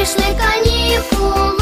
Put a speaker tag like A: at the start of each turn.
A: прийшли канікули.